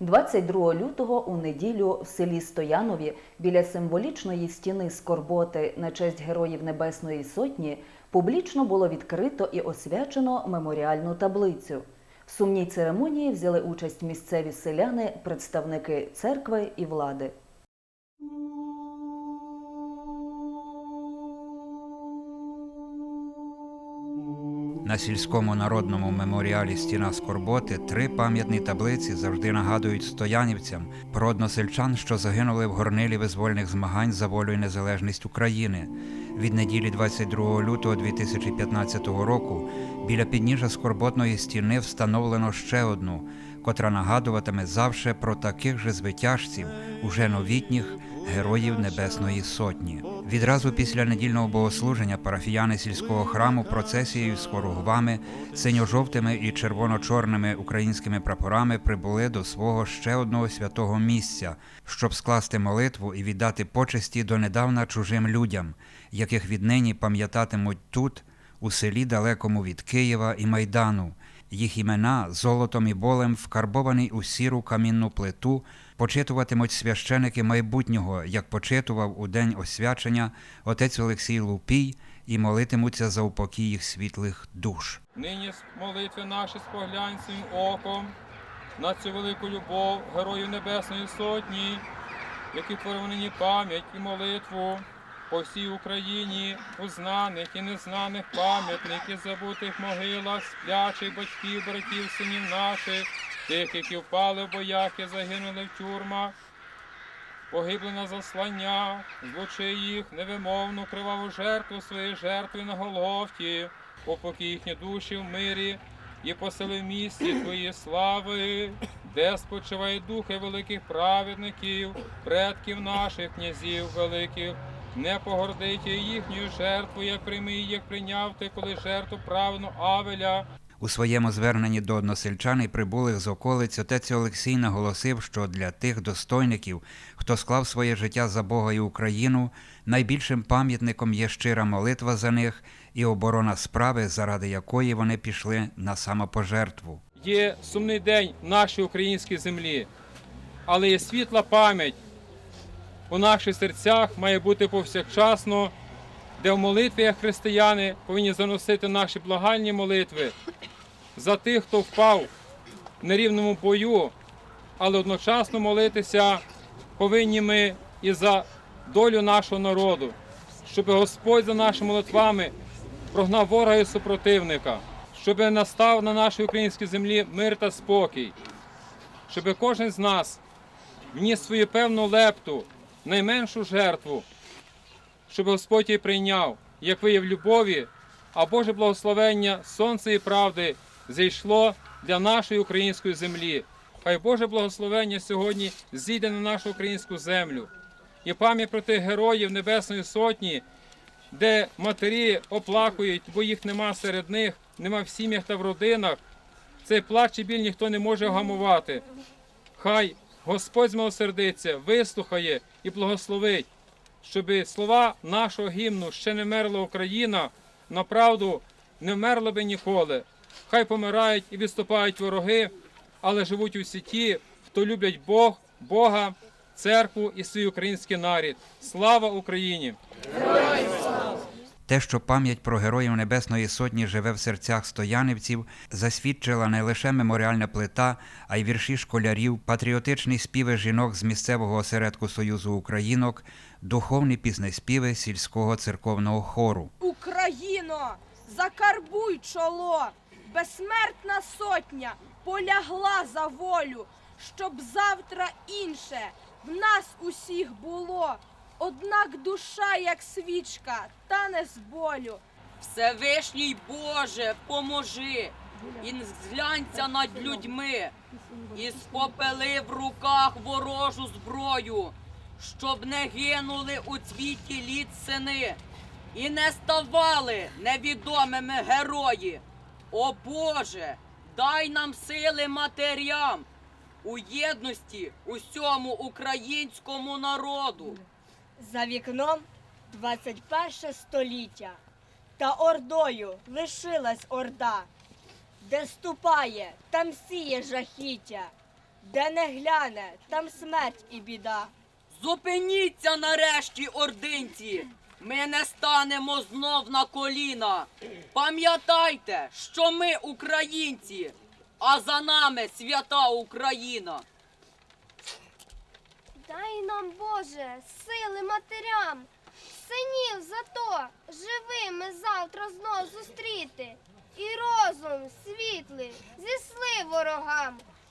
22 лютого у неділю в селі Стоянові біля символічної стіни Скорботи на честь Героїв Небесної Сотні публічно було відкрито і освячено меморіальну таблицю. В сумній церемонії взяли участь місцеві селяни, представники церкви і влади. На сільському народному меморіалі Стіна Скорботи три пам'ятні таблиці завжди нагадують стоянівцям про односельчан, що загинули в горнилі визвольних змагань за волю і незалежність України. Від неділі 22 лютого 2015 року біля підніжжя скорботної стіни встановлено ще одну, котра нагадуватиме завше про таких же звитяжців, уже новітніх героїв Небесної Сотні. Відразу після недільного богослуження парафіяни сільського храму процесією з хоругвами, синьо-жовтими і червоно-чорними українськими прапорами прибули до свого ще одного святого місця, щоб скласти молитву і віддати почесті донедавна чужим людям, яких віднині пам'ятатимуть тут, у селі далекому від Києва і Майдану. Їх імена золотом і болем вкарбовані у сіру камінну плиту, почитуватимуть священики майбутнього, як почитував у день освячення отець Олексій Лупій, і молитимуться за упокій їх світлих душ. Нині молитви наші споглянь своїм оком на цю велику любов Героїв Небесної Сотні, які творив нині пам'ять і молитву по всій Україні, у знаних і незнаних пам'ятних і забутих могилах, сплячих батьків, братів, синів наших, тих, які впали в боях і загинули в тюрмах, погибли на заслання, злучи їх невимовну криваву жертву своєї жертви на Голгофті, упокій їхні душі в мирі і посели в місті Твої слави, де спочивають духи великих праведників, предків наших князів великих. Не погордите їхньою жертвою, як прийми як прийняв ти, коли жертву правну Авеля, У своєму зверненні до односельчан і прибулих з околиць отець Олексій наголосив, що для тих достойників, хто склав своє життя за Бога і Україну, найбільшим пам'ятником є щира молитва за них і оборона справи, заради якої вони пішли на самопожертву. Є сумний день в нашій українській землі, але є світла пам'ять у наших серцях має бути повсякчасно, де в молитві як християни повинні заносити наші благальні молитви за тих, хто впав в нерівному бою, але одночасно молитися повинні ми і за долю нашого народу, щоб Господь за нашими молитвами прогнав ворога і супротивника, щоб настав на нашій українській землі мир та спокій, щоб кожен з нас вніс свою певну лепту, найменшу жертву, щоб Господь її прийняв, як вияв любові, а Боже благословення, сонце і правди зійшло для нашої української землі. Хай Боже благословення сьогодні зійде на нашу українську землю. І пам'ять про тих героїв Небесної Сотні, де матері оплакують, бо їх нема серед них, нема в сім'ях та в родинах. Цей плач і біль ніхто не може вгамувати. Хай Господь змилосердиться, вислухає і благословить, щоб слова нашого гімну ще не мерла Україна, направду не вмерла би ніколи. Хай помирають і відступають вороги, але живуть усі ті, хто люблять Бог, Бога, церкву і свій український нарід. Слава Україні! Те, що пам'ять про героїв Небесної Сотні живе в серцях стоянівців, засвідчила не лише меморіальна плита, а й вірші школярів, патріотичні співи жінок з місцевого осередку Союзу Українок, духовні піснеспіви сільського церковного хору. Україно, закарбуй чоло, безсмертна сотня полягла за волю, щоб завтра інше в нас усіх було. Однак душа, як свічка, тане з болю. Всевишній Боже, поможи, і зглянься над людьми, і спопели в руках ворожу зброю, щоб не гинули у цвіті літ сини, і не ставали невідомими герої. О Боже, дай нам сили матерям у єдності усьому українському народу. За вікном 21 століття, та ордою лишилась орда, де ступає, там сіє жахіття, Де не гляне, там смерть і біда. Зупиніться нарешті, ординці! Ми не станемо знов на коліна. Пам'ятайте, що ми українці, а за нами свята Україна. Дай нам, Боже, сили матерям, синів зато живими завтра знов зустріти, і розум світлий зісли ворогам,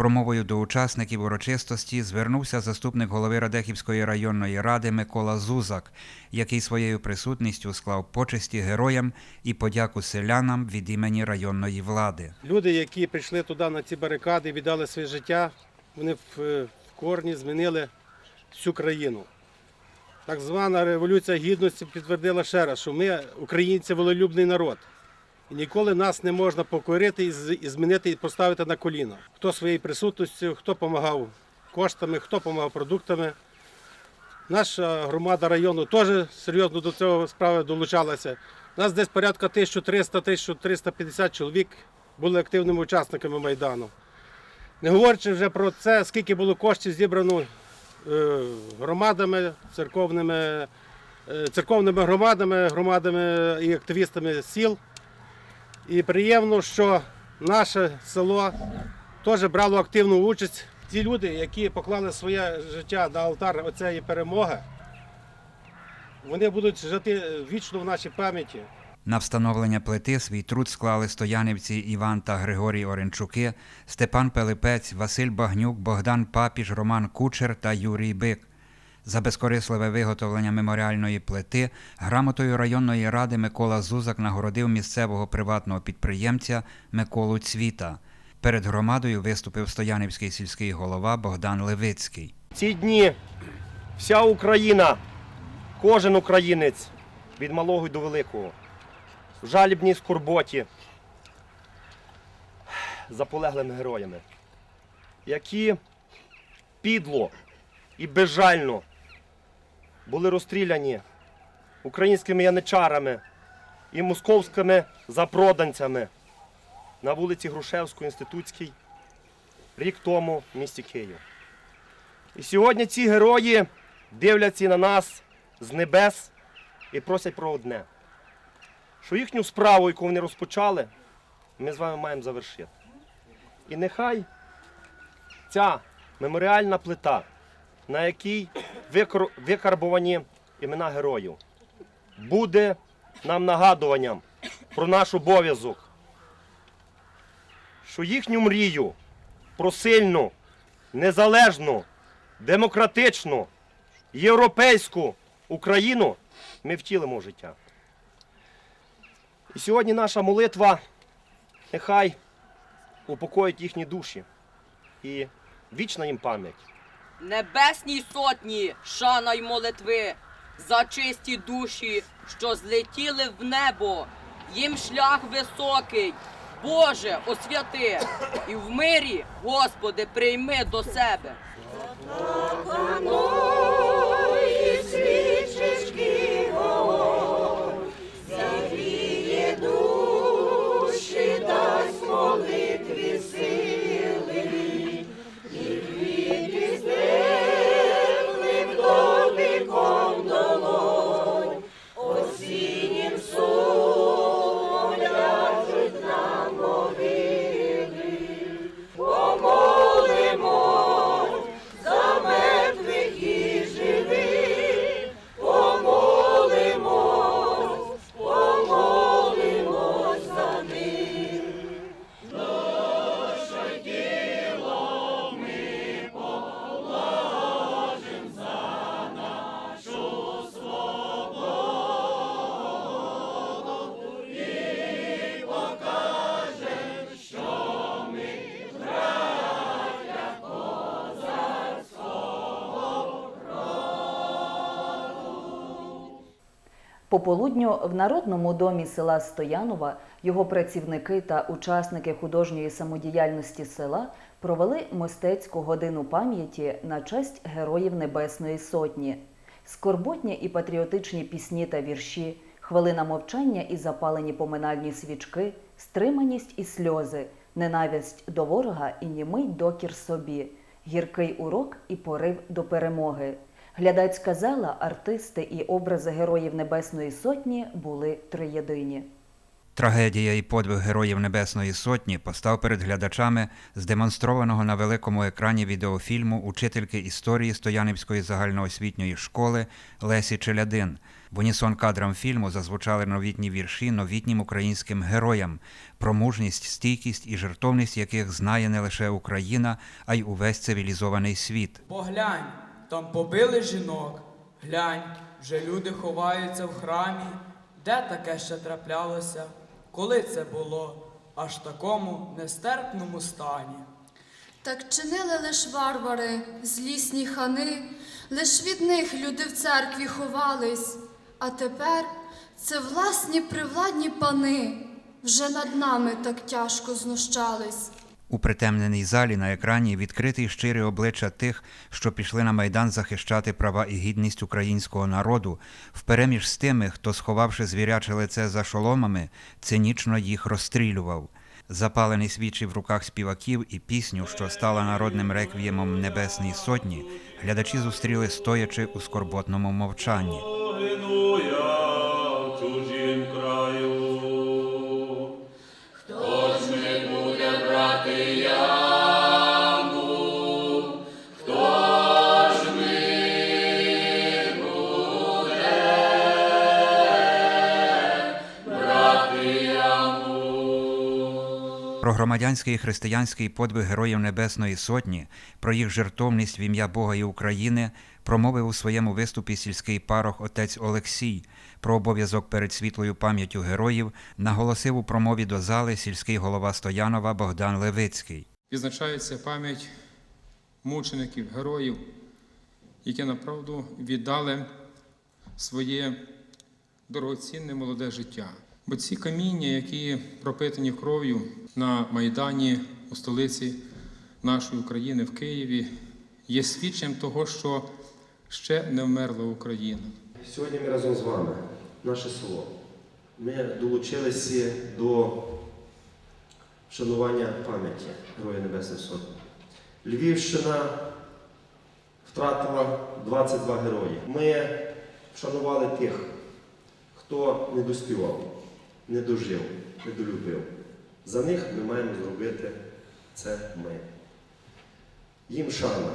промовою до учасників урочистості звернувся заступник голови Радехівської районної ради Микола Зузак, який своєю присутністю склав почесті героям і подяку селянам від імені районної влади. Люди, які прийшли туди на ці барикади, віддали своє життя, вони в, е, корні змінили всю країну. Так звана революція гідності підтвердила ще раз, що ми, українці, волелюбний народ. І ніколи нас не можна покорити і змінити і поставити на коліна. Хто своєю присутністю, хто допомагав коштами, хто допомагав продуктами. Наша громада району теж серйозно до цього справи долучалася. Нас десь порядка 1300-1350 чоловік були активними учасниками Майдану. Не говорячи вже про це, скільки було коштів зібрано е, громадами, церковними, е, церковними громадами, громадами і активістами сіл. І приємно, що наше село теж брало активну участь. Ті люди, які поклали своє життя на алтар оцієї перемоги, вони будуть жити вічно в нашій пам'яті. На встановлення плити свій труд склали стоянівці Іван та Григорій Оренчуки, Степан Пилипець, Василь Багнюк, Богдан Папіж, Роман Кучер та Юрій Бик. За безкорисливе виготовлення меморіальної плити грамотою районної ради Микола Зузак нагородив місцевого приватного підприємця Миколу Цвіта. Перед громадою виступив стоянівський сільський голова Богдан Левицький. Ці дні вся Україна, кожен українець від малого до великого, в жалібній скорботі за полеглими героями, які підло і безжально були розстріляні українськими яничарами і московськими запроданцями на вулиці Грушевської, Інститутській, рік тому в місті Київ. І сьогодні ці герої дивляться на нас з небес і просять про одне, що їхню справу, яку вони розпочали, ми з вами маємо завершити. І нехай ця меморіальна плита, на якій викарбовані імена героїв, буде нам нагадуванням про наш обов'язок, що їхню мрію про сильну, незалежну, демократичну, європейську Україну ми втілимо в життя. І сьогодні наша молитва нехай упокоїть їхні душі і вічна їм пам'ять. Небесній сотні, шана й молитви, за чисті душі, що злетіли в небо, їм шлях високий. Боже, освяти, і в мирі, Господи, прийми до себе. Пополудню в Народному домі села Стоянова його працівники та учасники художньої самодіяльності села провели мистецьку годину пам'яті на честь Героїв Небесної Сотні. Скорботні і патріотичні пісні та вірші, хвилина мовчання і запалені поминальні свічки, стриманість і сльози, ненависть до ворога і німий докір собі, гіркий урок і порив до перемоги. Глядацька зала, артисти і образи героїв Небесної Сотні були триєдині. Трагедія і подвиг героїв Небесної Сотні постав перед глядачами з демонстрованого на великому екрані відеофільму учительки історії Стоянівської загальноосвітньої школи Лесі Челядин. В унісон кадрам фільму зазвучали новітні вірші новітнім українським героям, про мужність, стійкість і жертовність яких знає не лише Україна, а й увесь цивілізований світ. Поглянь, там побили жінок. Глянь, вже люди ховаються в храмі. Де таке ще траплялося? Коли це було? Аж в такому нестерпному стані. Так чинили лиш варвари, злісні хани, лиш від них люди в церкві ховались, а тепер це власні привладні пани вже над нами так тяжко знущались. У притемненій залі на екрані відкриті й щирі обличчя тих, що пішли на майдан захищати права і гідність українського народу, впереміж з тими, хто, сховавши звіряче лице за шоломами, цинічно їх розстрілював. Запалені свічі в руках співаків і пісню, що стала народним реквіємом Небесній Сотні, глядачі зустріли стоячи у скорботному мовчанні. Громадянський і християнський подвиг Героїв Небесної Сотні, про їх жертовність в ім'я Бога і України промовив у своєму виступі сільський парох отець Олексій. Про обов'язок перед світлою пам'яттю героїв наголосив у промові до зали сільський голова Стоянова Богдан Левицький. Відзначається пам'ять мучеників, героїв, які направду віддали своє дорогоцінне молоде життя. Бо ці каміння, які пропитані кров'ю на Майдані у столиці нашої України в Києві, є свідченням того, що ще не вмерла Україна. Сьогодні ми разом з вами, наше село. Ми долучилися до вшанування пам'яті Героя Небесної Сотні. Львівщина втратила 22 герої. Ми вшанували тих, хто не доспівав, не дожив, не долюбив. За них ми маємо зробити це ми. Їм шана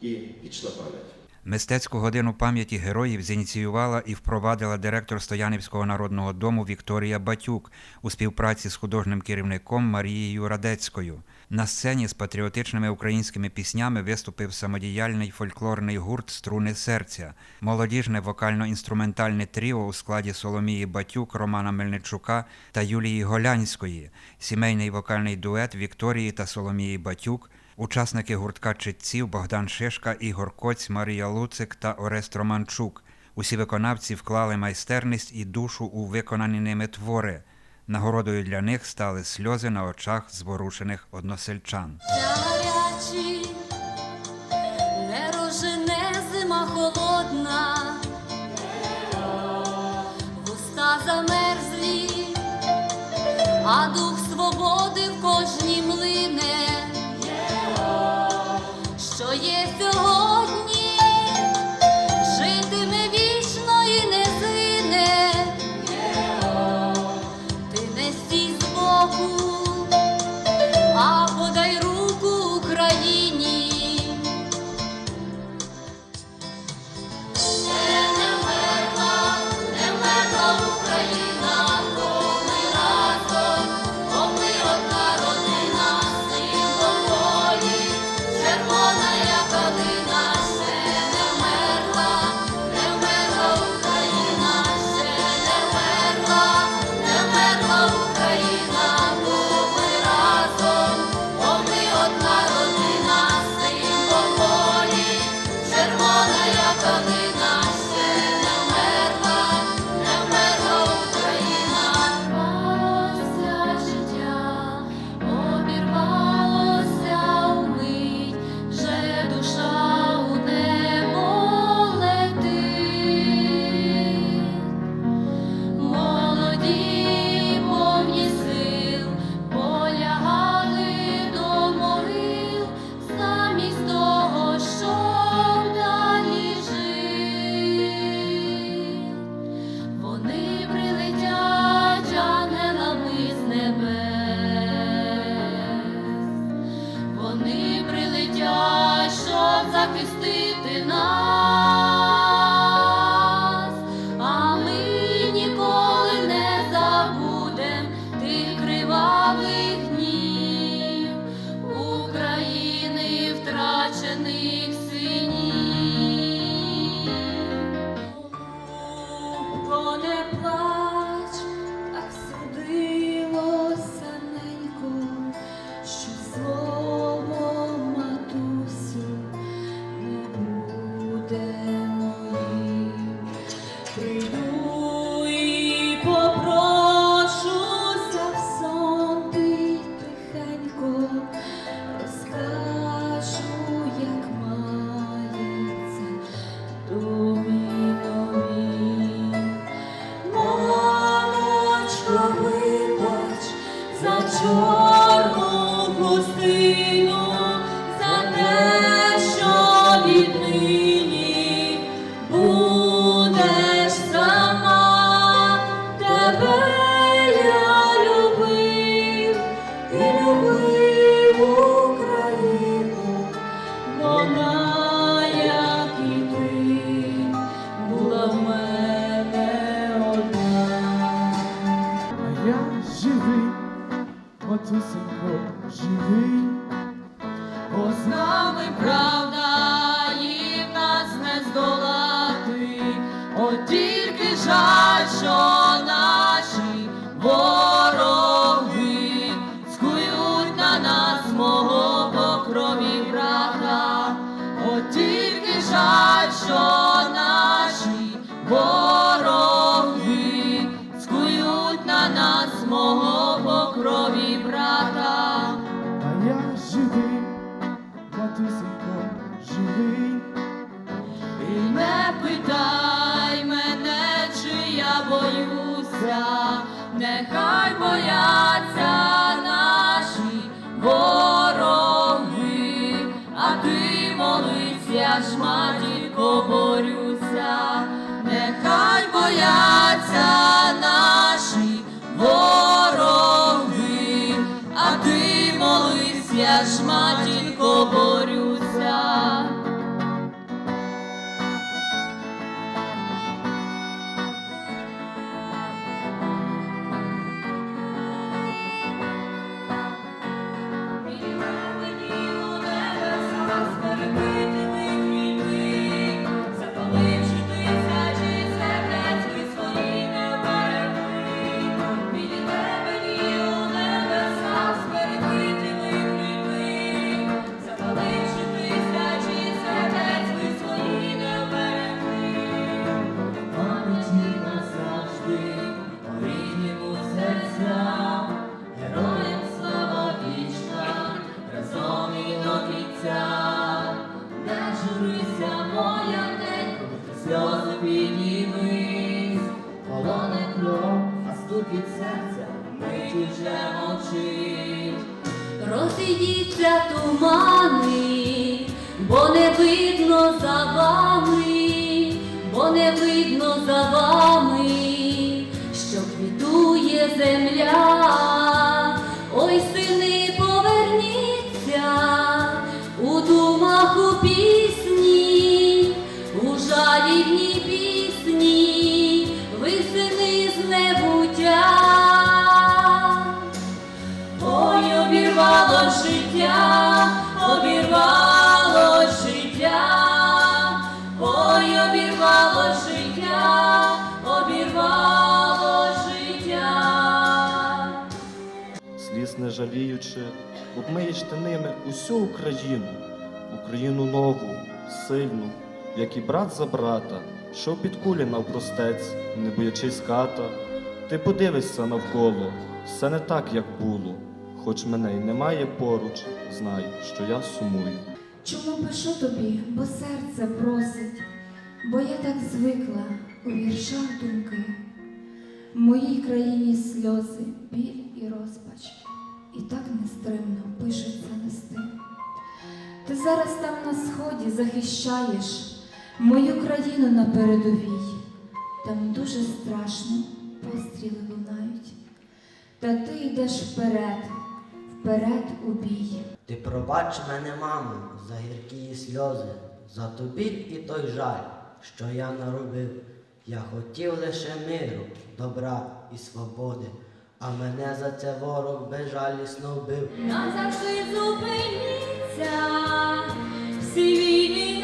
і вічна пам'ять. Мистецьку годину пам'яті героїв зініціювала і впровадила директор Стоянівського народного дому Вікторія Батюк у співпраці з художнім керівником Марією Радецькою. На сцені з патріотичними українськими піснями виступив самодіяльний фольклорний гурт Струни серця, молодіжне вокально-інструментальне тріо у складі Соломії Батюк, Романа Мельничука та Юлії Голянської, сімейний вокальний дует Вікторії та Соломії Батюк. Учасники гуртка читців Богдан Шишка, Ігор Коць, Марія Луцик та Орест Романчук. Усі виконавці вклали майстерність і душу у виконані ними твори. Нагородою для них стали сльози на очах зворушених односельчан. Гарячі, не рожене зима холодна, вуста замерзлі, а дух любив і любив жаліючи, обмиєш ти ними усю Україну, Україну нову, сильну, як і брат за брата, що під кулі навпростець, не боячись ката. Ти подивишся навколо, все не так, як було, хоч мене й немає поруч, знай, що я сумую. Чому пишу тобі, бо серце просить, бо я так звикла у віршах думки. В моїй країні сльози, біль і розпач, і так нестримно пишуться листи. Ти зараз там на сході захищаєш мою країну на передовій. Там дуже страшно постріли лунають. Та ти йдеш вперед, вперед у бій. Ти пробач мене, мамо, за гіркі сльози, за ту біль і той жаль, що я наробив. Я хотів лише миру, добра і свободи, а мене за це ворог безжалісно вбив. Назавжди зупиніться всі війни